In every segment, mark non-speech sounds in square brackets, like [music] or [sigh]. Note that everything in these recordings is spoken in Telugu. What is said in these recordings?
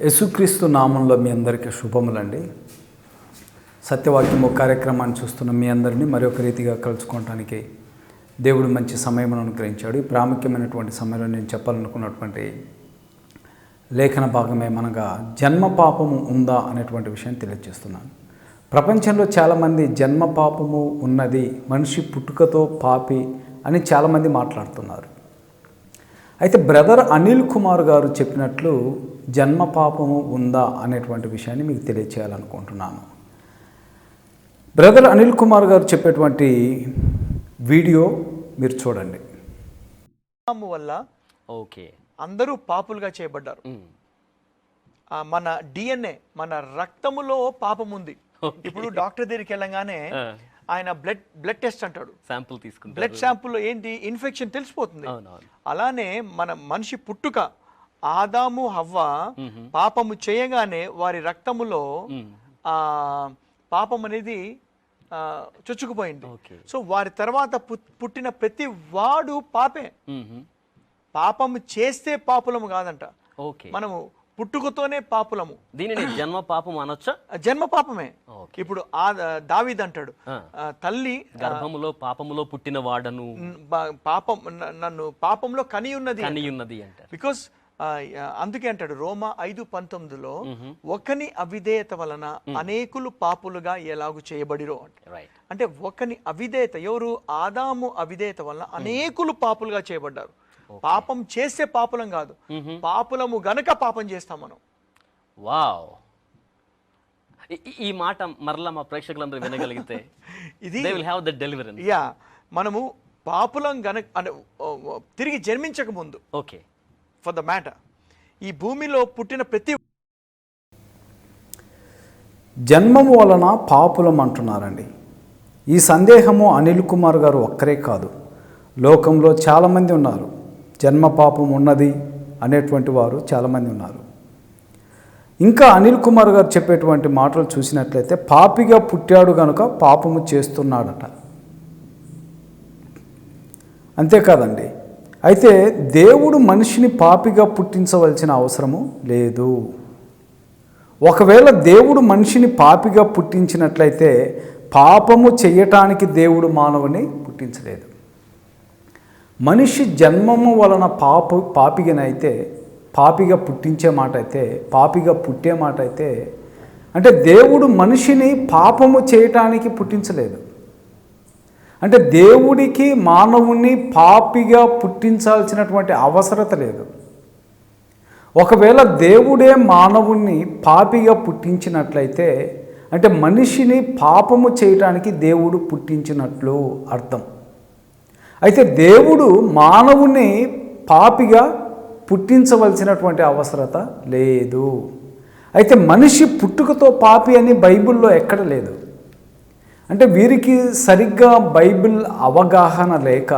యేసుక్రీస్తు నామంలో మీ అందరికీ శుభములండి. సత్యవాక్యము కార్యక్రమాన్ని చూస్తున్న మీ అందరినీ మరొక రీతిగా కలుసుకోవటానికి దేవుడు మంచి సమయమును అనుగ్రహించాడు. ఈ ప్రాముఖ్యమైనటువంటి సమయంలో నేను చెప్పాలనుకున్నటువంటి లేఖన భాగమే మనగా జన్మ పాపము ఉందా అనేటువంటి విషయం తెలియజేస్తున్నాను. ప్రపంచంలో చాలామంది జన్మ పాపము ఉన్నది మనిషి పుట్టుకతో పాపి అని చాలామంది మాట్లాడుతున్నారు. అయితే బ్రదర్ అనిల్ కుమార్ గారు చెప్పినట్లు జన్మ పాపము ఉందా అనేటువంటి విషయాన్ని మీకు తెలియచేయాలనుకుంటున్నాను. బ్రదర్ అనిల్ కుమార్ గారు చెప్పేటువంటి వీడియో మీరు చూడండి. వల్ల ఓకే. అందరూ పాపులుగా చేయబడ్డారు. ఆ, మన డిఎన్ఏ మన రక్తములో పాపం ఉంది. ఇప్పుడు డాక్టర్ దగ్గరికి వెళ్ళగానే ఆయన బ్లడ్ బ్లడ్ టెస్ట్ అంటాడు. శాంపుల్ తీసుకుంటారు. బ్లడ్ శాంపుల్లో ఏంటి? ఇన్ఫెక్షన్ తెలిసిపోతుంది. అలానే మన మనిషి పుట్టుక ఆదాము హవ్వ పాపము చేయగానే వారి రక్తములో ఆ పాపం అనేది చొచ్చుకుపోయింది. సో వారి తర్వాత పుట్- పుట్టిన ప్రతి వాడు పాపే. పాపము చేస్తే పాపులము కాదంట. ఓకే. మనము పుట్టుకతోనే పాపులము. దీనిని జన్మ పాపం అనొచ్చా? జన్మ పాపమే. ఇప్పుడు ఆ దావీద్ అంటాడు తల్లి గర్భములో పాపములో పుట్టిన వాడను. పాపం నన్ను పాపంలో కని ఉన్నది కని ఉన్నది అంటారు బికాస్ అందుకే అంటాడు రోమా ఐదు పంతొమ్మిదిలో ఒకని అవిధేయత వలన అనేకులు పాపులుగా ఎలాగు చేయబడిరో అంటే. ఒకని అవిధేయత ఎవరు? ఆదాము అవిధేయత వలన అనేకులు పాపులుగా చేయబడ్డారు. పాపం చేస్తే పాపులం కాదు. పాపులము గనక పాపం చేస్తాం మనం. వావ్ ఈ- మాట మరలా మా ప్రేక్షకులందరూ వినగలిగితే [laughs] ఇది విల్ హ్యావ్ ద డెలివరెన్స్ యా మనము పాపులం గనక తిరిగి జన్మించక ముందు ఓకే ఫర్ ద మ్యాటర్ ఈ భూమిలో పుట్టిన ప్రతి జన్మము వలన పాపులం అంటున్నారండి ఈ సందేహము అనిల్ కుమార్ గారు ఒక్కరే కాదు. లోకంలో చాలామంది ఉన్నారు. జన్మ పాపం ఉన్నది అనేటువంటి వారు చాలామంది ఉన్నారు. ఇంకా అనిల్ కుమార్ గారు చెప్పేటువంటి మాటలు చూసినట్లయితే పాపిగా పుట్టాడు కనుక పాపము చేస్తున్నాడట. అంతేకాదండి. అయితే దేవుడు మనిషిని పాపిగా పుట్టించవలసిన అవసరము లేదు. ఒకవేళ దేవుడు మనిషిని పాపిగా పుట్టించినట్లయితే పాపము చేయటానికి దేవుడు మానవుని పుట్టించలేదు. మనిషి జన్మము వలన పాప పాపిగనైతే పాపిగా పుట్టించే మాట అయితే పాపిగా పుట్టే మాట అయితే అంటే దేవుడు మనిషిని పాపము చేయటానికి పుట్టించలేదు. అంటే దేవుడికి మానవుణ్ణి పాపిగా పుట్టించాల్సినటువంటి అవసరత లేదు. ఒకవేళ దేవుడే మానవుణ్ణి పాపిగా పుట్టించినట్లయితే అంటే మనిషిని పాపము చేయటానికి దేవుడు పుట్టించినట్లు అర్థం. అయితే దేవుడు మానవుని పాపిగా పుట్టించవలసినటువంటి అవసరత లేదు. అయితే మనిషి పుట్టుకతో పాపి అని బైబిల్లో ఎక్కడ లేదు. అంటే వీరికి సరిగ్గా బైబిల్ అవగాహన లేక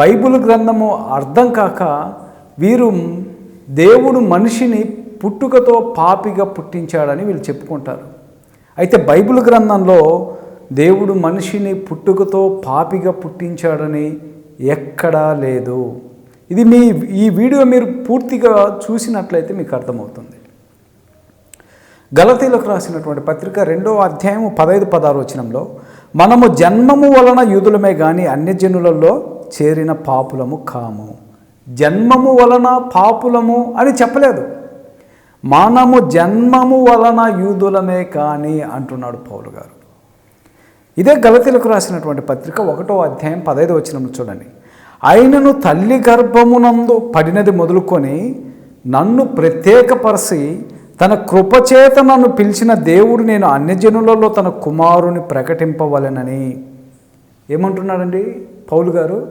బైబిల్ గ్రంథము అర్థం కాక వీరు దేవుడు మనిషిని పుట్టుకతో పాపిగా పుట్టించాడని వీళ్ళు చెప్పుకుంటారు. అయితే బైబిల్ గ్రంథంలో దేవుడు మనిషిని పుట్టుకతో పాపిగా పుట్టించాడని ఎక్కడా లేదు. ఇది మీ ఈ వీడియో మీరు పూర్తిగా చూసినట్లయితే మీకు అర్థమవుతుంది. గలతీలకు రాసినటువంటి పత్రిక రెండో అధ్యాయము పదైదు పదహారు వచనంలో మనము జన్మము వలన యూదులమే కానీ అన్యజనులలో చేరిన పాపులము కాము. జన్మము వలన పాపులము అని చెప్పలేదు. మనము జన్మము వలన యూదులమే కానీ అంటున్నాడు పౌలు గారు. ఇదే గలతీలకు రాసినటువంటి పత్రిక ఒకటో అధ్యాయం పదహైదు వచనం చూడండి. ఆయనను తల్లి గర్భమునందు పడినది మొదలుకొని నన్ను ప్రత్యేకపరిచి తన కృపచేత నన్ను పిలిచిన దేవుడు నేను అన్యజనులలో తన కుమారుని ప్రకటింపవలెనని. ఏమంటున్నాడండి పౌలు గారు?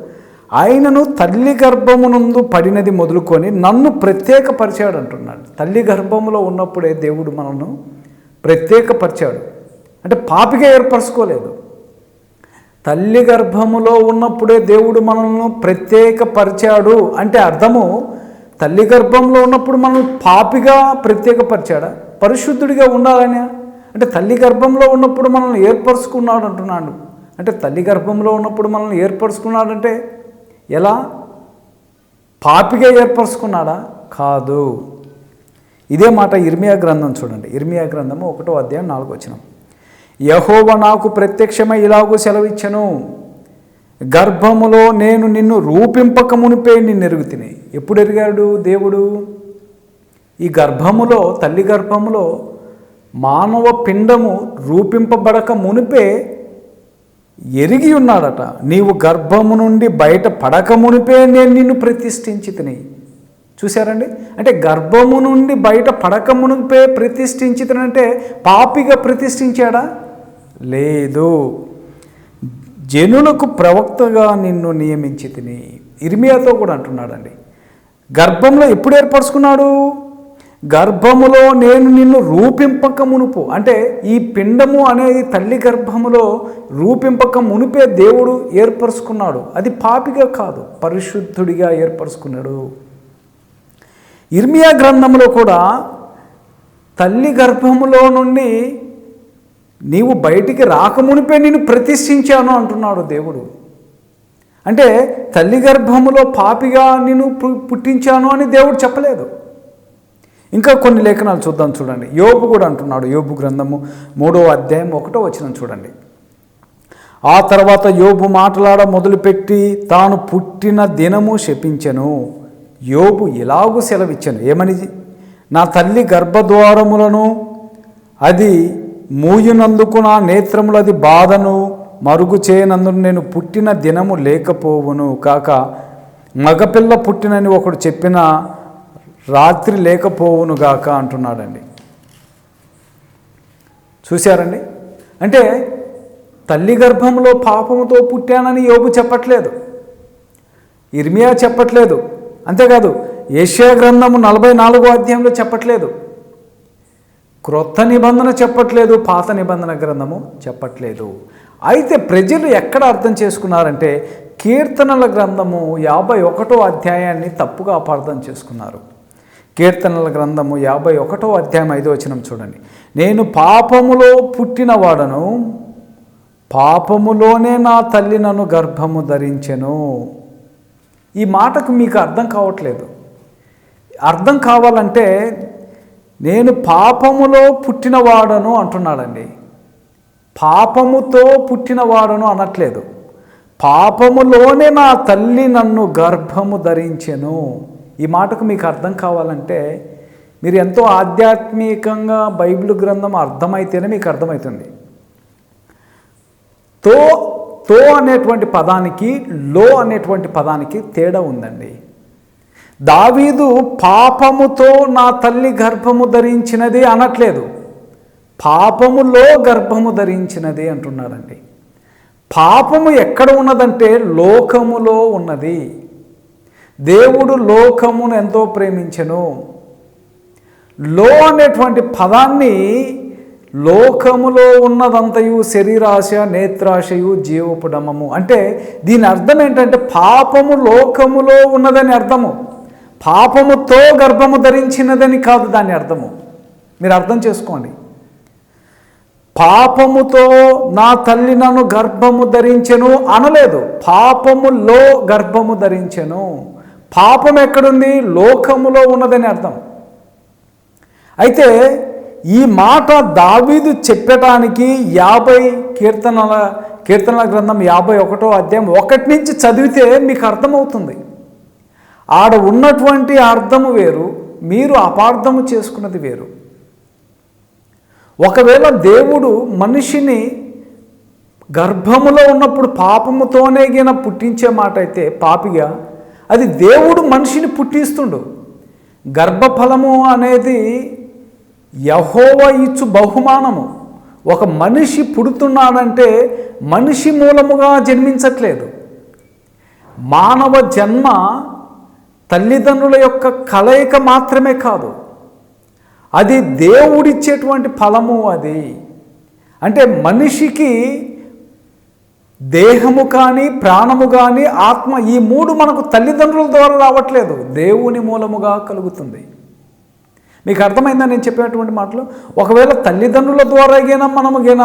ఆయనను తల్లి గర్భమునందు పడినది మొదలుకొని నన్ను ప్రత్యేకపరిచాడు అంటున్నాడు. తల్లి గర్భములో ఉన్నప్పుడే దేవుడు మనను ప్రత్యేకపరిచాడు. అంటే పాపిగా ఏర్పరచుకోలేదు. తల్లి గర్భములో ఉన్నప్పుడే దేవుడు మనల్ని ప్రత్యేకపరిచాడు అంటే అర్థము తల్లి గర్భంలో ఉన్నప్పుడు మనం పాపిగా ప్రత్యేకపరిచాడా? పరిశుద్ధుడిగా ఉండాలని? అంటే తల్లి గర్భంలో ఉన్నప్పుడు మనల్ని ఏర్పరచుకున్నాడు అంటున్నాడు. అంటే తల్లి గర్భంలో ఉన్నప్పుడు మనల్ని ఏర్పరచుకున్నాడంటే ఎలా? పాపిగా ఏర్పరచుకున్నాడా? కాదు. ఇదే మాట ఇర్మియా గ్రంథం చూడండి. ఇర్మియా గ్రంథము ఒకటో అధ్యాయం నాలుగు వచ్చిన యహోవ నాకు ప్రత్యక్షమై ఇలాగూ సెలవిచ్చను. గర్భములో నేను నిన్ను రూపింపక మునిపే నిన్ను ఎరుగుతిని ఎప్పుడు ఎరిగాడు దేవుడు? ఈ గర్భములో తల్లి గర్భములో మానవ పిండము రూపింపబడక మునిపే ఎరిగి ఉన్నాడట. నీవు గర్భము నుండి బయట పడక మునిపే నేను నిన్ను ప్రతిష్ఠించి తిని చూశారండి? అంటే గర్భము నుండి బయట పడక మునిపే ప్రతిష్ఠించి అంటే పాపిగా ప్రతిష్ఠించాడా? లేదు. జనులకు ప్రవక్తగా నిన్ను నియమించి తిని ఇర్మియాతో కూడా అంటున్నాడండి. గర్భంలో ఎప్పుడు ఏర్పరచుకున్నాడు? గర్భములో నేను నిన్ను రూపింపక మునుపు. అంటే ఈ పిండము అనేది తల్లి గర్భములో రూపింపక మునిపే దేవుడు ఏర్పరచుకున్నాడు. అది పాపిగా కాదు పరిశుద్ధుడిగా ఏర్పరచుకున్నాడు. ఇర్మియా గ్రంథంలో కూడా తల్లి గర్భములో నుండి నీవు బయటికి రాకమునిపే నేను ప్రతిష్ఠించాను అంటున్నాడు దేవుడు. అంటే తల్లి గర్భములో పాపిగా నేను పుట్టించాను అని దేవుడు చెప్పలేదు. ఇంకా కొన్ని లేఖనాలు చూద్దాం చూడండి. యోబు కూడా అంటున్నాడు యోబు గ్రంథము మూడో అధ్యాయం ఒకటో వచ్చిన చూడండి. ఆ తర్వాత యోబు మాట్లాడ మొదలుపెట్టి తాను పుట్టిన దినము శపించను. యోబు ఇలాగూ సెలవిచ్చాను. ఏమని? నా తల్లి గర్భద్వారములను అది మూయునందుకు నా నేత్రములది అది బాధను మరుగు చేయనందుకు నేను పుట్టిన దినము లేకపోవును. కాక మగపిల్ల పుట్టినని ఒకడు చెప్పిన రాత్రి లేకపోవును గాక అంటున్నాడండి. చూశారండి? అంటే తల్లి గర్భంలో పాపముతో పుట్టానని యోగు చెప్పట్లేదు. ఇర్మియా చెప్పట్లేదు. అంతేకాదు ఏషియా గ్రంథము నలభై నాలుగో అధ్యాయంలో చెప్పట్లేదు. క్రొత్త నిబంధన చెప్పట్లేదు పాత నిబంధన గ్రంథము చెప్పట్లేదు. అయితే ప్రజలు ఎక్కడ అర్థం చేసుకున్నారంటే కీర్తనల గ్రంథము యాభై ఒకటో అధ్యాయాన్ని తప్పుగా అపార్థం చేసుకున్నారు. కీర్తనల గ్రంథము యాభై ఒకటో అధ్యాయం ఐదో వచనం చూడండి. నేను పాపములో పుట్టినవాడను పాపములోనే నా తల్లి నన్ను గర్భము ధరించెను. ఈ మాటకు మీకు అర్థం కావట్లేదు. అర్థం కావాలంటే నేను పాపములో పుట్టినవాడను అంటున్నాడండి. పాపముతో పుట్టినవాడను అనట్లేదు. పాపములోనే నా తల్లి నన్ను గర్భము ధరించెను. ఈ మాటకు మీకు అర్థం కావాలంటే మీరు ఎంతో ఆధ్యాత్మికంగా బైబిల్ గ్రంథం అర్థమైతేనే మీకు అర్థమవుతుంది తో తో అనేటువంటి పదానికి లో అనేటువంటి పదానికి తేడా ఉందండి. దావీదు పాపముతో నా తల్లి గర్భము ధరించినది అనట్లేదు. పాపములో గర్భము ధరించినది అంటున్నాడండి పాపము ఎక్కడ ఉన్నదంటే లోకములో ఉన్నది. దేవుడు లోకమును ఎంతో ప్రేమించెను. లో అనేటువంటి పదాన్ని లోకములో ఉన్నదంతయు శరీరాశ నేత్రాశయు జీవపుడమము అంటే దీని అర్థం ఏంటంటే పాపము లోకములో ఉన్నదని అర్థము. పాపముతో గర్భము ధరించినదని కాదు దాని అర్థము. మీరు అర్థం చేసుకోండి. పాపముతో నా తల్లి నన్ను గర్భము ధరించెను అనలేదు. పాపములో గర్భము ధరించెను. పాపం ఎక్కడుంది? లోకములో ఉన్నదని అర్థం. అయితే ఈ మాట దావీదు చెప్పటానికి యాభై కీర్తనల కీర్తనల గ్రంథం యాభై ఒకటో అధ్యాయం ఒకటి నుంచి చదివితే మీకు అర్థమవుతుంది. ఆడ ఉన్నటువంటి అర్థము వేరు మీరు అపార్థము చేసుకున్నది వేరు. ఒకవేళ దేవుడు మనిషిని గర్భములో ఉన్నప్పుడు పాపముతోనే గిన పుట్టించే మాట అయితే పాపిగా అది దేవుడు మనిషిని పుట్టిస్తుండు. గర్భఫలము అనేది యహోవ ఇచ్చు బహుమానము. ఒక మనిషి పుడుతున్నాడంటే మనిషి మూలముగా జన్మించట్లేదు. మానవ జన్మ తల్లిదండ్రుల యొక్క కలయిక మాత్రమే కాదు అది దేవుడిచ్చేటువంటి ఫలము అది. అంటే మనిషికి దేహము కానీ ప్రాణము కానీ ఆత్మ ఈ మూడు మనకు తల్లిదండ్రుల ద్వారా రావట్లేదు. దేవుని మూలముగా కలుగుతుంది. మీకు అర్థమైందా నేను చెప్పినటువంటి మాటలు? ఒకవేళ తల్లిదండ్రుల ద్వారా గిన మనము గిన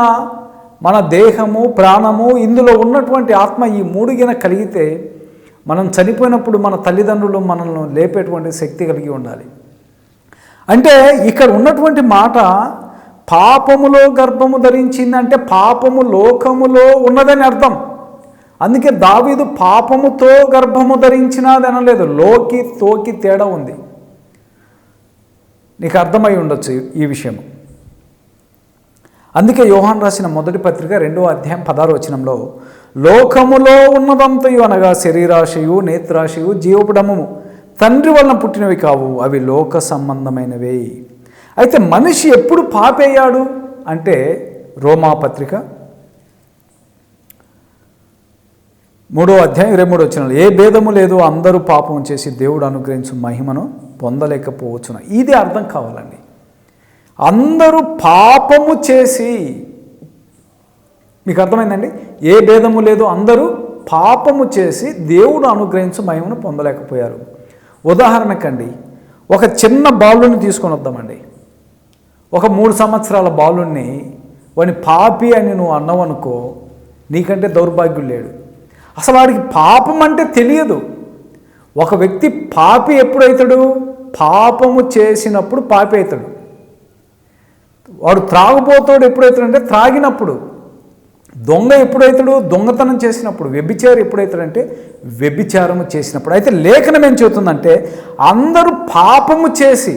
మన దేహము ప్రాణము ఇందులో ఉన్నటువంటి ఆత్మ ఈ మూడు గిన కలిగితే మనం చనిపోయినప్పుడు మన తల్లిదండ్రులు మనల్ని లేపేటువంటి శక్తి కలిగి ఉండాలి. అంటే ఇక్కడ ఉన్నటువంటి మాట పాపములో గర్భము ధరించిందంటే పాపము లోకములో ఉన్నదని అర్థం. అందుకే దావీదు పాపముతో గర్భము ధరించినది అనలేదు. లోకి తోకి తేడా ఉంది. నీకు అర్థమై ఉండొచ్చు ఈ విషయం. అందుకే యోహాన్ రాసిన మొదటి పత్రిక రెండో అధ్యాయం పదారు వచనంలో లోకములో ఉన్నదంతయు అనగా శరీరాశయు నేత్రాశయు జీవపుడమము. తండ్రి వలన పుట్టినవి కావు అవి లోక సంబంధమైనవే. అయితే మనిషి ఎప్పుడు పాపేయాడు అంటే రోమా పత్రిక మూడో అధ్యాయం ఇరవై మూడు వచ్చిన ఏ భేదము లేదు అందరూ పాపం చేసి దేవుడు అనుగ్రహించు మహిమను పొందలేకపోవచ్చున. ఇది అర్థం కావాలండి. అందరూ పాపము చేసి మీకు అర్థమైందండి? ఏ భేదము లేదు. అందరూ పాపము చేసి దేవుడు అనుగ్రహించు మహిమను పొందలేకపోయారు. ఉదాహరణకండి ఒక చిన్న బాలుని తీసుకొని వద్దామండి. ఒక మూడు సంవత్సరాల బాలుణ్ణి వాని పాపి అని నువ్వు అన్నావనుకో నీకంటే దౌర్భాగ్యం లేడు. అసలు వాడికి పాపం అంటే తెలియదు. ఒక వ్యక్తి పాపి ఎప్పుడైతాడు పాపము చేసినప్పుడు పాపి అవుతాడు. వాడు త్రాగుపోతాడు ఎప్పుడైతాడంటే త్రాగినప్పుడు. దొంగ ఎప్పుడైతాడు? దొంగతనం చేసినప్పుడు వ్యభిచారం ఎప్పుడైతాడంటే వ్యభిచారము చేసినప్పుడు. అయితే లేఖనం ఏం చెబుతుందంటే అందరూ పాపము చేసి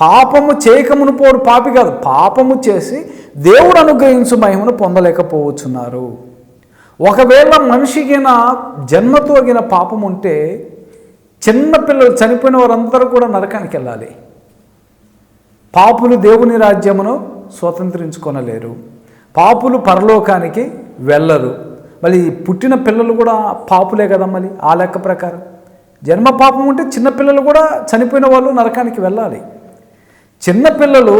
పాపము చేయకమును పోడు పాపి కాదు పాపము చేసి దేవుడు అనుగ్రహించు మహిమను పొందలేకపోవచ్చున్నారు. ఒకవేళ మనిషికి జన్మతో గిన పాపం ఉంటే చిన్నపిల్లలు చనిపోయిన వారందరూ కూడా నరకానికి వెళ్ళాలి పాపులు దేవుని రాజ్యమును స్వతంత్రించుకొనలేరు. పాపులు పరలోకానికి వెళ్ళరు. మళ్ళీ పుట్టిన పిల్లలు కూడా పాపులే కదా మళ్ళీ ఆ లెక్క ప్రకారం. జన్మ పాపం ఉంటే చిన్నపిల్లలు కూడా చనిపోయిన వాళ్ళు నరకానికి వెళ్ళాలి. చిన్నపిల్లలు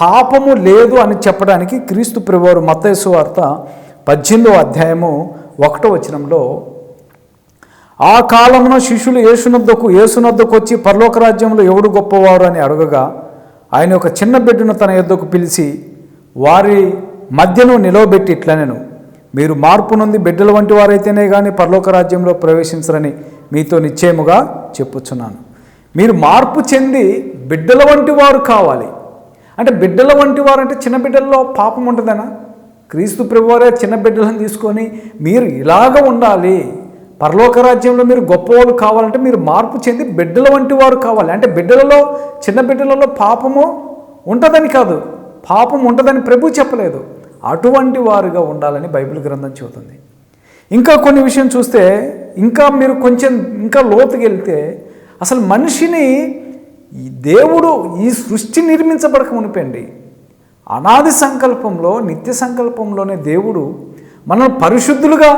పాపము లేదు అని చెప్పడానికి క్రీస్తు ప్రభువారు మత్తయసు వార్త పద్దెనిమిదో అధ్యాయము ఒకటో వచనంలో ఆ కాలమున శిష్యులు యేసునద్దకు యేసునద్దకు వచ్చి పరలోక రాజ్యంలో ఎవడు గొప్పవారు? అని అడగగా ఆయన ఒక చిన్న బిడ్డను తన యొద్దకు పిలిచి వారి మధ్యను నిలవబెట్టి ఇట్లనెను మీరు మార్పు నుండి బిడ్డల వంటి వారైతేనే కానీ పరలోక రాజ్యంలో ప్రవేశించరని మీతో నిశ్చయముగా చెప్పుచున్నాను. మీరు మార్పు చెంది బిడ్డల వంటి వారు కావాలి. అంటే బిడ్డల వంటి వారు అంటే చిన్న బిడ్డల్లో పాపం ఉంటుందనా? క్రీస్తు ప్రభువారే చిన్న బిడ్డలను తీసుకొని మీరు ఇలాగ ఉండాలి. పరలోక రాజ్యంలో మీరు గొప్పవాళ్ళు కావాలంటే మీరు మార్పు చెంది బిడ్డల వంటి వారు కావాలి. అంటే బిడ్డలలో చిన్న బిడ్డలలో పాపము ఉంటుందని కాదు. పాపం ఉండదని ప్రభు చెప్పలేదు. అటువంటి వారుగా ఉండాలని బైబిల్ గ్రంథం చెబుతుంది. ఇంకా కొన్ని విషయం చూస్తే ఇంకా మీరు కొంచెం ఇంకా లోతుకి వెళ్తే అసలు మనిషిని దేవుడు ఈ సృష్టి నిర్మించబడక మునిపండి. అనాది సంకల్పంలో నిత్య సంకల్పంలోనే దేవుడు మనం పరిశుద్ధులుగా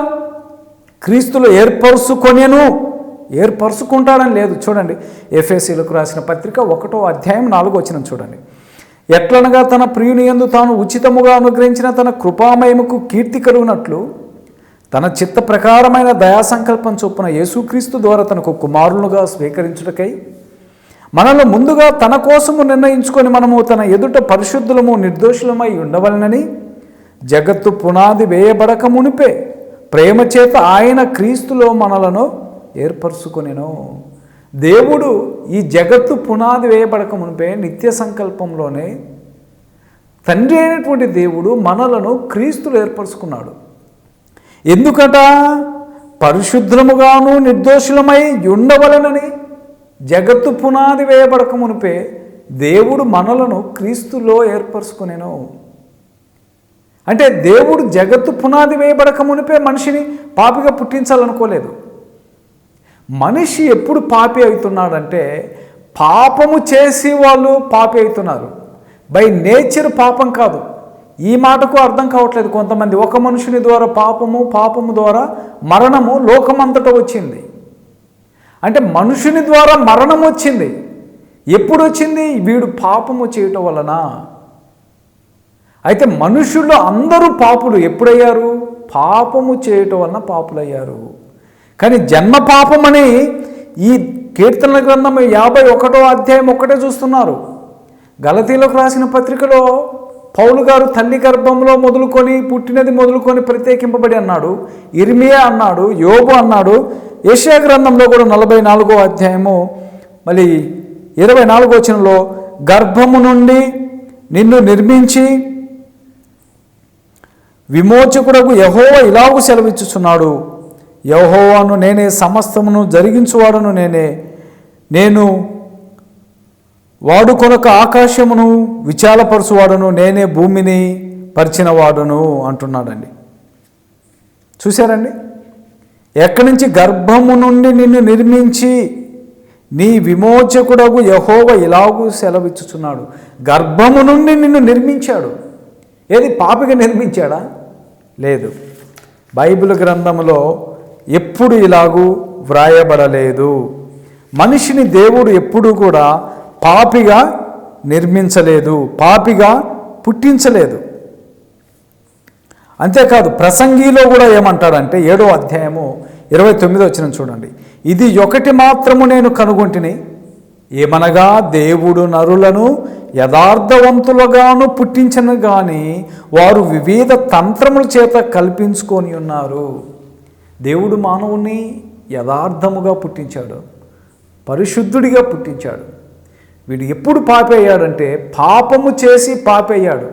క్రీస్తులు ఏర్పరుచుకొనేను. ఏర్పరుచుకుంటాడని లేదు. చూడండి ఎఫ్ఎస్సీలకు రాసిన పత్రిక ఒకటో అధ్యాయం నాలుగో వచ్చిన చూడండి. ఎట్లనగా తన ప్రియుని యందు తాను ఉచితముగా అనుగ్రహించిన తన కృపామయముకు కీర్తి కలుగునట్లు తన చిత్త ప్రకారమైన దయా సంకల్పం చొప్పున యేసుక్రీస్తు ద్వారా తనకు కుమారులుగా స్వీకరించుటకై మనలో ముందుగా తన కోసము నిర్ణయించుకొని మనము తన ఎదుట పరిశుద్ధులము నిర్దోషులమై ఉండవలనని జగత్తు పునాది వేయబడక మునిపే ప్రేమ చేత ఆయన క్రీస్తులో మనలను ఏర్పరచుకొనెను. దేవుడు ఈ జగత్తు పునాది వేయబడక మునిపే నిత్య సంకల్పంలోనే తండ్రి అయినటువంటి దేవుడు మనలను క్రీస్తులు ఏర్పరచుకున్నాడు. ఎందుకట? పరిశుద్ధముగాను నిర్దోషులమై ఉండవలనని జగత్తు పునాది వేయబడక మునిపే దేవుడు మనలను క్రీస్తులో ఏర్పరచుకునేను. అంటే దేవుడు జగత్తు పునాది వేయబడక మునిపే మనిషిని పాపిగా పుట్టించాలనుకోలేదు. మనిషి ఎప్పుడు పాపి అవుతున్నాడంటే పాపము చేసి వాళ్ళు పాపి అవుతున్నారు. బై నేచర్ పాపం కాదు. ఈ మాటకు అర్థం కావట్లేదు కొంతమంది. ఒక మనుషుని ద్వారా పాపము పాపము ద్వారా మరణము లోకమంతటా వచ్చింది. అంటే మనుషుని ద్వారా మరణం వచ్చింది. ఎప్పుడు వచ్చింది? వీడు పాపము చేయటం వలన. అయితే మనుషులు అందరూ పాపులు ఎప్పుడయ్యారు? పాపము చేయటం వలన పాపులయ్యారు. కానీ జన్మ పాపం అని ఈ కీర్తనల గ్రంథం యాభై ఒకటో అధ్యాయం ఒక్కటే చూస్తున్నారు. గలతీలకు రాసిన పత్రికలో పౌలు గారు తల్లి గర్భంలో మొదలుకొని పుట్టినది మొదలుకొని ప్రత్యేకింపబడి అన్నాడు. ఇర్మియా అన్నాడు యోబు అన్నాడు. ఏషియా గ్రంథంలో కూడా నలభై నాలుగో అధ్యాయము మళ్ళీ ఇరవై నాలుగో వచనంలో గర్భము నుండి నిన్ను నిర్మించి విమోచకుడకు యహోవ ఇలాగు సెలవిచ్చుచున్నాడు. యహోవాను నేనే సమస్తమును జరిగించువాడును నేనే. నేను వాడు కొనక ఆకాశమును విచాలపరచువాడును నేనే భూమిని పరిచినవాడును అంటున్నాడండి. చూశారండి? ఎక్కడి నుంచి గర్భము నుండి నిన్ను నిర్మించి నీ విమోచకుడకు యహోవ ఇలాగూ సెలవిచ్చుచున్నాడు. గర్భము నుండి నిన్ను నిర్మించాడు. ఏది పాపిగా నిర్మించాడా? లేదు. బైబిల్ గ్రంథములో ఎప్పుడు ఇలాగూ వ్రాయబడలేదు. మనిషిని దేవుడు ఎప్పుడూ కూడా పాపిగా నిర్మించలేదు పాపిగా పుట్టించలేదు. అంతేకాదు ప్రసంగిలో కూడా ఏమంటాడంటే ఏడో అధ్యాయము ఇరవై తొమ్మిది వచ్చిన చూడండి. ఇది ఒకటి మాత్రము నేను కనుగొంటిని ఏమనగా దేవుడు నరులను యథార్థవంతులుగాను పుట్టించను కానీ వారు వివిధ తంత్రముల చేత కల్పించుకొని ఉన్నారు. దేవుడు మానవుని యథార్థముగా పుట్టించాడు. పరిశుద్ధుడిగా పుట్టించాడు. వీడు ఎప్పుడు పాపయ్యాడంటే పాపము చేసి పాపయ్యాడు.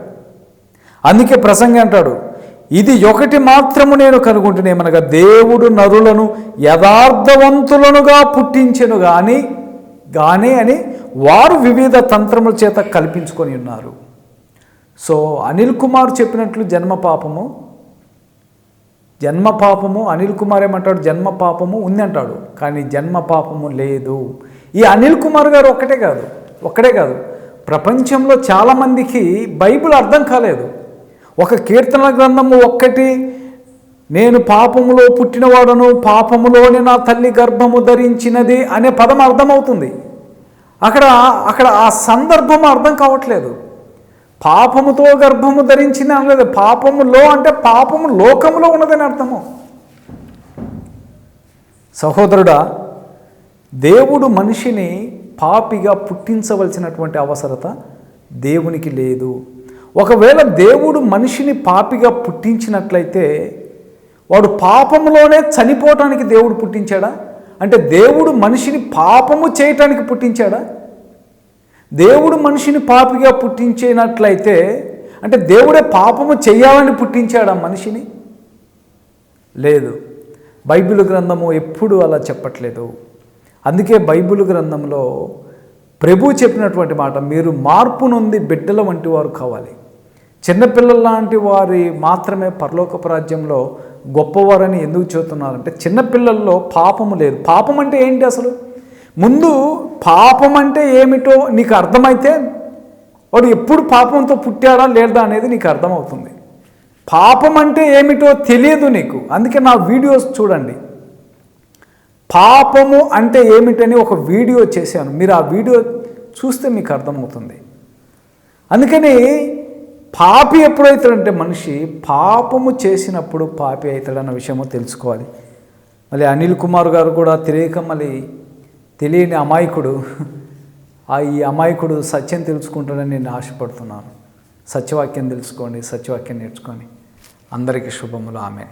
అందుకే ప్రసంగం అంటాడు ఇది ఒకటి మాత్రము నేను కనుగొంటున్నామనగా దేవుడు నరులను యథార్థవంతులనుగా పుట్టించెను గాని గానే అని వారు వివిధ తంత్రముల చేత కల్పించుకొని ఉన్నారు. సో అనిల్ కుమార్ చెప్పినట్లు జన్మ పాపము జన్మ పాపము అనిల్ కుమార్ ఏమంటాడు? జన్మ పాపము ఉంది అంటాడు. కానీ జన్మ పాపము లేదు. ఈ అనిల్ కుమార్ గారు ఒక్కటే కాదు. ఒక్కడే కాదు. ప్రపంచంలో చాలామందికి బైబిల్ అర్థం కాలేదు. ఒక కీర్తన గ్రంథము ఒక్కటి నేను పాపములో పుట్టినవాడను పాపములోనే నా తల్లి గర్భము ధరించినది అనే పదం అర్థమవుతుంది. అక్కడ అక్కడ ఆ సందర్భం అర్థం కావట్లేదు. పాపముతో గర్భము ధరించింది అనలేదు పాపములో అంటే పాపము లోకములో ఉన్నదని అర్థము. సహోదరుడా దేవుడు మనిషిని పాపిగా పుట్టించవలసినటువంటి అవసరత దేవునికి లేదు. ఒకవేళ దేవుడు మనిషిని పాపిగా పుట్టించినట్లయితే వాడు పాపములోనే చనిపోవటానికి దేవుడు పుట్టించాడా? అంటే దేవుడు మనిషిని పాపము చేయటానికి పుట్టించాడా? దేవుడు మనిషిని పాపిగా పుట్టించినట్లయితే అంటే దేవుడే పాపము చేయాలని పుట్టించాడా మనిషిని? లేదు. బైబిల్ గ్రంథము ఎప్పుడు అలా చెప్పట్లేదు. అందుకే బైబిల్ గ్రంథంలో ప్రభు చెప్పినటువంటి మాట మీరు మార్పు నుండి బిడ్డల వంటి వారు కావాలి. చిన్నపిల్లల లాంటి వారి మాత్రమే పరలోకపు రాజ్యంలో గొప్పవారని ఎందుకు చెబుతున్నారంటే చిన్నపిల్లల్లో పాపము లేదు. పాపం అంటే ఏంటి అసలు? ముందు పాపం అంటే ఏమిటో నీకు అర్థమైతే వాడు ఎప్పుడు పాపంతో పుట్టాడా లేదా అనేది నీకు అర్థమవుతుంది. పాపం అంటే ఏమిటో తెలియదు నీకు. అందుకే నా వీడియోస్ చూడండి. పాపము అంటే ఏమిటని ఒక వీడియో చేశాను. మీరు ఆ వీడియో చూస్తే మీకు అర్థమవుతుంది. అందుకని పాపి ఎప్పుడవుతాడంటే మనిషి పాపము చేసినప్పుడు పాపి అవుతాడన్న విషయము తెలుసుకోవాలి. మళ్ళీ అనిల్ కుమార్ గారు కూడా తెలియక మళ్ళీ తెలియని అమాయకుడు ఆ ఈ అమాయకుడు సత్యం తెలుసుకుంటాడని నేను ఆశపడుతున్నాను. సత్యవాక్యం తెలుసుకోండి సత్యవాక్యం నేర్చుకొని అందరికీ శుభములు. ఆమె